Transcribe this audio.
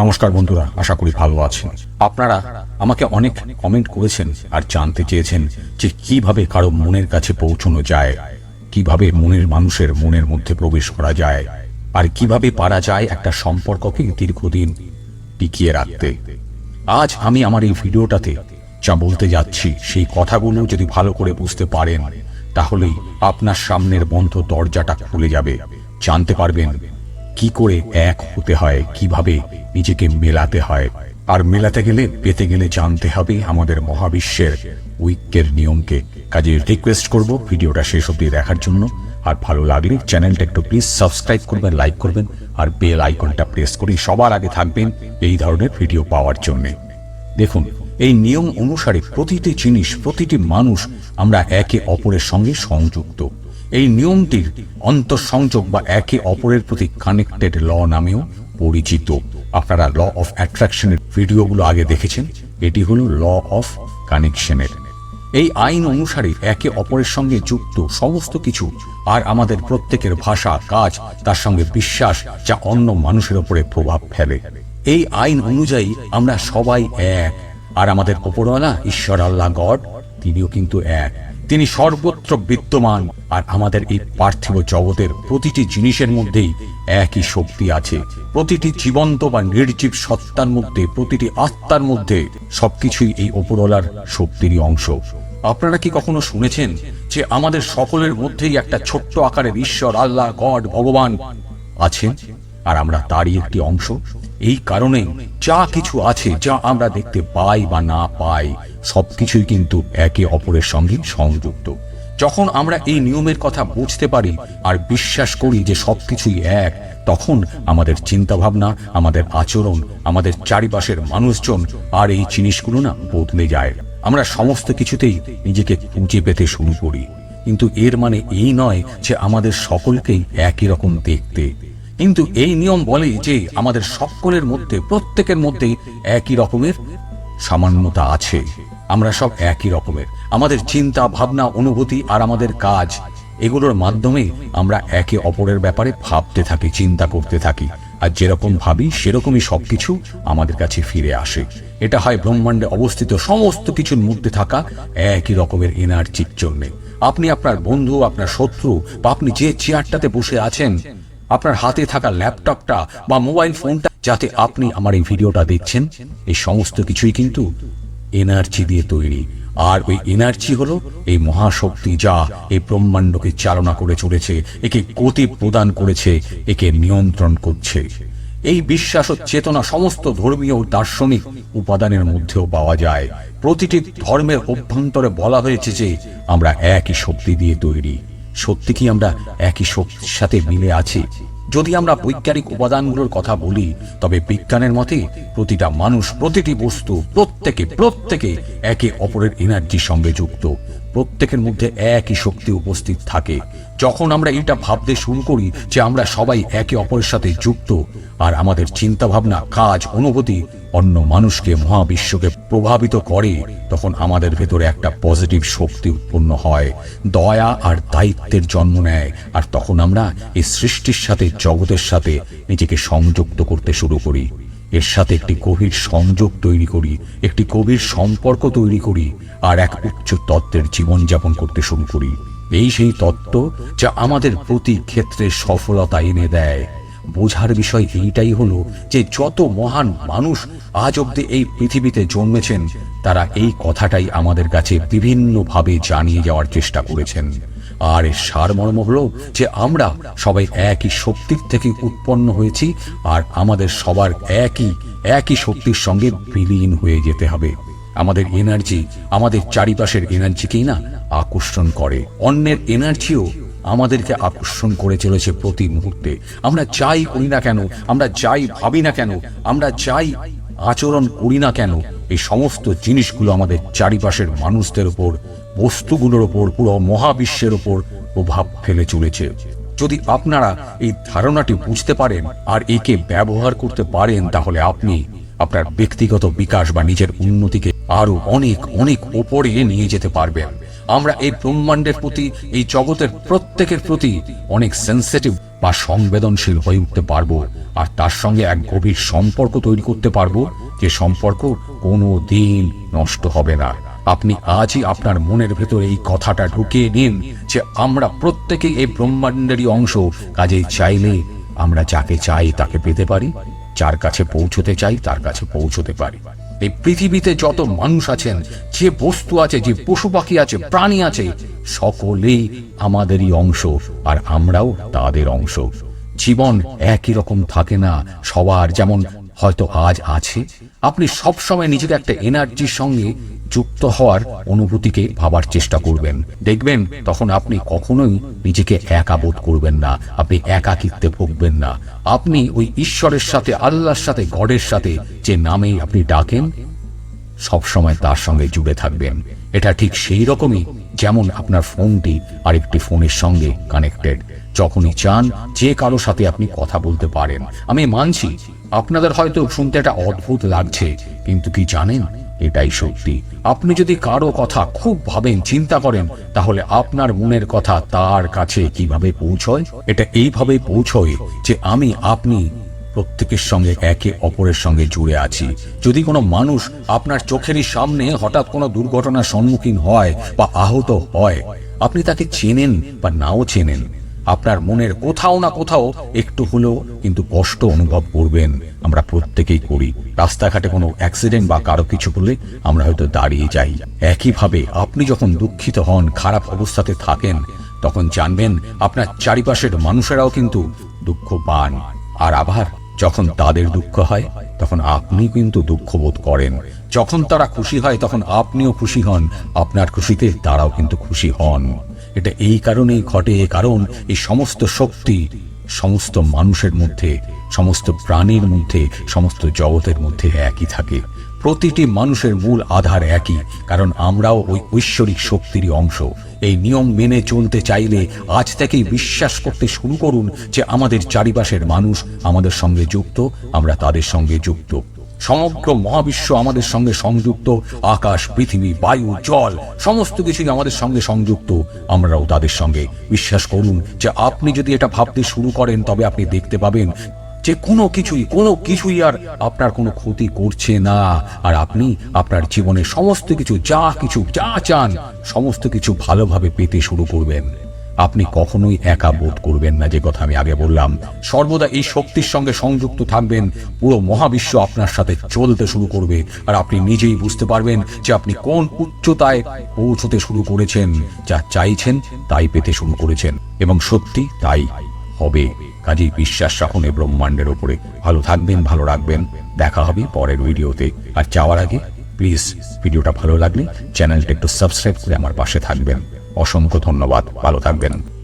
নমস্কার বন্ধুরা, আশা করি ভালো আছেন। আপনারা আমাকে অনেক কমেন্ট করেছেন আর জানতে চেয়েছেন যে কীভাবে কারও মনের কাছে পৌঁছানো যায়, কীভাবে মনের মানুষের মনের মধ্যে প্রবেশ করা যায়, আর কীভাবে পারা যায় একটা সম্পর্ককে দীর্ঘদিন টিকিয়ে রাখতে। আজ আমি আমার এই ভিডিওটাতে যা বলতে যাচ্ছি, সেই কথাগুলো যদি ভালো করে বুঝতে পারেন, তাহলেই আপনার সামনের বন্ধ দরজাটা খুলে যাবে। জানতে পারবেন কি করে এক হতে হয়? কীভাবে নিজেকে মেলাতে হয়? আর মেলাতে গেলে, পেতে গেলে জানতে হবে আমাদের মহাবিশ্বের উইকের নিয়মকে। কাজে রিকোয়েস্ট করব ভিডিওটা শেষ অবধি দেখার জন্য। আর ভালো লাগলে চ্যানেলটা একটু প্লিজ সাবস্ক্রাইব করবেন লাইক করবেন, আর বেল আইকনটা প্রেস করে সবার আগে থাকবেন এই ধরনের ভিডিও পাওয়ার জন্যে। দেখুন, এই নিয়ম অনুসারে প্রতিটি জিনিস, প্রতিটি মানুষ আমরা একে অপরের সঙ্গে সংযুক্ত। এই নিয়মটির অন্তঃসংযোগ বা একে অপরের প্রতি কানেক্টেড ল নামেও পরিচিত। আপনারা ল অফ অ্যাট্রাকশনের ভিডিওগুলো আগে দেখেছেন? এটি হলো ল অফ কানেকশনের এই আইন অনুসারে একে অপরের সঙ্গে যুক্ত সমস্ত কিছু আর আমাদের প্রত্যেকের ভাষা, কাজ, তার সঙ্গে বিশ্বাস যা অন্য মানুষের ওপরে প্রভাব ফেলে। এই আইন অনুযায়ী আমরা সবাই এক। আর আমাদের ওপরওয়ালা ঈশ্বর আল্লাহ গড, তিনিও কিন্তু এক। তিনি সর্বত্র বিদ্যমান, আর আমাদের এই পার্থিব জগতের প্রতিটি জিনিসের মধ্যেই একই শক্তি আছে। প্রতিটি জীবন্ত বা নির্জীব সত্তার মধ্যে, প্রতিটি আত্মার মধ্যে সবকিছুই এই ওপরওয়ালার শক্তিরই অংশ। আপনারা কি কখনো শুনেছেন যে আমাদের সকলের মধ্যেই একটা ছোট্ট আকারের ঈশ্বর, আল্লাহ, গড, ভগবান আছেন? আর আমরা তারই একটি অংশ। এই কারণে যা কিছু আছে, যা আমরা দেখতে পাই বা না পাই, সবকিছুই কিন্তু একে অপরের সঙ্গে সংযুক্ত। যখন আমরা এই নিয়মের কথা বুঝতে পারি আর বিশ্বাস করি যে সবকিছুই এক, তখন আমাদের চিন্তা ভাবনা আমাদের আচরণ, আমাদের চারিপাশের মানুষজন আর এই জিনিসগুলো না বদলে যায়। আমরা সমস্ত কিছুতেই নিজেকে খুঁজে পেতে শুরু করি। কিন্তু এর মানে এই নয় যে আমাদের সকলকেই একই রকম দেখতে। কিন্তু এই নিয়ম বলে যে আমাদের সকলের মধ্যে, প্রত্যেকের মধ্যেই একই রকমের সামান্যতা আছে। আমরা সব একই রকমের। আমাদের চিন্তা, ভাবনা, অনুভূতি আর আমাদের কাজ, এগুলোর মাধ্যমে আমরা একে অপরের ব্যাপারে ভাবতে থাকি, চিন্তা করতে থাকি। আর যেরকম ভাবি, সেরকমই সবকিছু আমাদের কাছে ফিরে আসে। এটা হয় ব্রহ্মাণ্ডে অবস্থিত সমস্ত কিছুর মধ্যে থাকা একই রকমের এনার্জির জন্যে। আপনি আপনার বন্ধু, আপনার শত্রু বা আপনি যে চেয়ারটাতে বসে আছেন আপনার হাতে থাকা ল্যাপটপটা বা মোবাইল ফোনটা যাতে আপনি আমার এই ভিডিওটা দেখছেন, এই সমস্ত কিছুই কিন্তু এনার্জি দিয়ে তৈরি। আর ওই এনার্জি হলো এই মহাশক্তি যা এই ব্রহ্মাণ্ডকে চালনা করে চলেছে, একে গতি প্রদান করেছে, একে নিয়ন্ত্রণ করছে। এই বিশ্বাস ও চেতনা সমস্ত ধর্মীয় ও দার্শনিক উপাদানের মধ্যেও পাওয়া যায়। প্রতিটি ধর্মের অভ্যন্তরে বলা হয়েছে যে আমরা একই শক্তি দিয়ে তৈরি। সত্যি কি আমরা একই শক্তির সাথে মিলে আছি? যদি আমরা বৈজ্ঞানিক উপাদানগুলোর কথা বলি, তবে বিজ্ঞানের মতে প্রতিটা মানুষ প্রতিটি বস্তু প্রত্যেকে প্রত্যেকে একে অপরের এনার্জির সঙ্গে যুক্ত। প্রত্যেকের মধ্যে একই শক্তি উপস্থিত থাকে। যখন আমরা এটা ভাবতে শুরু করি যে আমরা সবাই একে অপরের সাথে যুক্ত, আর আমাদের চিন্তা ভাবনা কাজ, অনুভূতি অন্য মানুষকে, মহাবিশ্বকে প্রভাবিত করে, তখন আমাদের ভেতরে একটা পজিটিভ শক্তি উৎপন্ন হয়। দয়া আর দায়িত্বের জন্ম নেয়, আর তখন আমরা এই সৃষ্টির সাথে, জগতের সাথে নিজেকে সংযুক্ত করতে শুরু করি। এর সাথে একটি গভীর সংযোগ তৈরি করি, একটি গভীর সম্পর্ক তৈরি করি, আর এক উচ্চ তত্ত্বের জীবনযাপন করতে শুরু করি। এই সেই তত্ত্ব যা আমাদের প্রতি ক্ষেত্রে সফলতা এনে দেয়। বোঝার বিষয় এইটাই হলো যে যত মহান মানুষ আজ অব্দি এই পৃথিবীতে জন্মেছেন, তারা এই কথাটাই আমাদের কাছে বিভিন্নভাবে জানিয়ে যাওয়ার চেষ্টা করেছেন। আর এর সারমর্ম হলো যে আমরা সবাই একই শক্তির থেকে উৎপন্ন হয়েছি আর আমাদের সবার একই একই শক্তির সঙ্গে বিলীন হয়ে যেতে হবে। আমাদের এনার্জি আমাদের চারিপাশের এনার্জিকেই না আকর্ষণ করে। অন্যের এনার্জিও আমাদেরকে আকর্ষণ করে চলেছে প্রতি মুহূর্তে। আমরা যাই করি না কেন, আমরা যাই ভাবি না কেন, আমরা যাই আচরণ করি না কেন, এই সমস্ত জিনিসগুলো আমাদের চারিপাশের মানুষদের উপর বস্তুগুলোর ওপর, পুরো মহাবিশ্বের ওপর প্রভাব ফেলে চলেছে। যদি আপনারা এই ধারণাটি বুঝতে পারেন আর একে ব্যবহার করতে পারেন, তাহলে আপনি আপনার ব্যক্তিগত বিকাশ বা নিজের উন্নতিকে আরও অনেক অনেক ওপরে নিয়ে যেতে পারবেন। আমরা এই ব্রহ্মাণ্ডের প্রতি, এই জগতের প্রত্যেকের প্রতি অনেক সেন্সিটিভ বা সংবেদনশীল হয়ে উঠতে পারব। আর তার সঙ্গে এক গভীর সম্পর্ক তৈরি করতে পারব, যে সম্পর্ক কোনো দিন নষ্ট হবে না। আপনি আজই আপনার মনের ভেতর এই কথাটা ঢুকিয়ে নিন যে আমরা প্রত্যেকেই এই ব্রহ্মাণ্ডেরই অংশ। কাজেই চাইলে আমরা যাকে চাই তাকে পেতে পারি, যার কাছে পৌঁছতে চাই তার কাছে পৌঁছতে পারি। এই পৃথিবীতে যত মানুষ আছেন, যে বস্তু আছে, যে পশু পাখি আছে, প্রাণী আছে, সকলেই আমাদেরই অংশ আর আমরাও তাদের অংশ। জীবন একই রকম থাকে না, সবার যেমন হয়তো আজ আছে। আপনি সবসময় নিজেকে একটা এনার্জির সঙ্গে যুক্ত হওয়ার অনুভূতিকে ভাবার চেষ্টা করবেন। দেখবেন তখন আপনি কখনোই নিজেকে একা বোধ করবেন না, আপনি একাকিত্বে ভুগবেন না। আপনি ওই ঈশ্বরের সাথে, আল্লাহর সাথে, গডের সাথে যে নামেই আপনি ডাকেন, সবসময় তার সঙ্গে জুড়ে থাকবেন। এটা ঠিক সেই রকমই যেমন আপনার ফোনটি আরেকটি ফোনের সঙ্গে কানেক্টেড। যখনই চান, যে কারও সাথে আপনি কথা বলতে পারেন। আমি মানছি, আপনাদের হয়তো শুনতে একটা অদ্ভুত লাগছে, কিন্তু কি জানেন? এটাই সত্যি। আপনি যদি কারও কথা খুব ভাবেন, চিন্তা করেন, তাহলে আপনার মনের কথা তার কাছে কীভাবে পৌঁছয়? এটা এইভাবে পৌঁছয় যে আমি, আপনি প্রত্যেকের সঙ্গে একে অপরের সঙ্গে জুড়ে আছি। যদি কোনো মানুষ আপনার চোখেরই সামনে হঠাৎ কোনো দুর্ঘটনার সম্মুখীন হয় বা আহত হয়, আপনি তাকে চেনেন বা নাও চেনেন। আপনার মনের কোথাও না কোথাও একটু হলেও কিন্তু কষ্ট অনুভব করবেন। আমরা প্রত্যেকেই করি। রাস্তাঘাটে কোনো অ্যাক্সিডেন্ট বা কারও কিছু হলে আমরা হয়তো দাঁড়িয়ে যাই। একইভাবে আপনি যখন দুঃখিত হন, খারাপ অবস্থাতে থাকেন, তখন জানবেন আপনার চারিপাশের মানুষেরাও কিন্তু দুঃখ পান। আর আবার যখন তাদের দুঃখ হয়, তখন আপনি কিন্তু দুঃখ বোধ করেন। যখন তারা খুশি হয়, তখন আপনিও খুশি হন। আপনার খুশিতে তারাও কিন্তু খুশি হন। এটা এই কারণেই ঘটে কারণ এই সমস্ত শক্তি সমস্ত মানুষের মধ্যে, সমস্ত প্রাণীর মধ্যে, সমস্ত জগতের মধ্যে একই থাকে। প্রতিটি মানুষের মূল আধার একই, কারণ আমরাও ওই ঐশ্বরিক শক্তিরই অংশ। এই নিয়ম মেনে চলতে চাইলে আজ থেকেই বিশ্বাস করতে শুরু করুন যে আমাদের চারিপাশের মানুষ আমাদের সঙ্গে যুক্ত, আমরা তাদের সঙ্গে যুক্ত। সমগ্র মহাবিশ্ব আমাদের সঙ্গে সংযুক্ত, আকাশ, পৃথিবী, বায়ু, জল, সমস্ত কিছুই আমাদের সঙ্গে সংযুক্ত, আমরাও তাদের সঙ্গে। বিশ্বাস করুন যে আপনি যদি এটা ভাবতে শুরু করেন, তবে আপনি দেখতে পাবেন যে কোনো কিছুই কোনো কিছুই আর আপনার কোনো ক্ষতি করছে না। আর আপনি আপনার জীবনে সমস্ত কিছু, যা কিছু, যা চান, সমস্ত কিছু ভালোভাবে পেতে শুরু করবেন। আপনি কখনোই একা বোধ করবেন না, যে কথা আমি আগে বললাম। সর্বদা এই শক্তির সঙ্গে সংযুক্ত থাকবেন, পুরো মহাবিশ্ব আপনার সাথে চলতে শুরু করবে। আর আপনি নিজেই বুঝতে পারবেন যে আপনি কোন উচ্চতায় পৌঁছতে শুরু করেছেন, যা চাইছেন, তাই পেতে শুরু করেছেন। এবং সত্যি তাই। হবে। কাজেই বিশ্বাস রাখুন ব্রহ্মাণ্ডের ওপরে। ভালো থাকবেন, ভালো রাখবেন। দেখা হবে পরের ভিডিওতে। আর যাওয়ার আগে প্লিজ ভিডিওটা ভালো লাগলে চ্যানেলটা একটু সাবস্ক্রাইব করে আমার পাশে থাকবেন। অসংখ্য ধন্যবাদ। ভালো থাকবেন।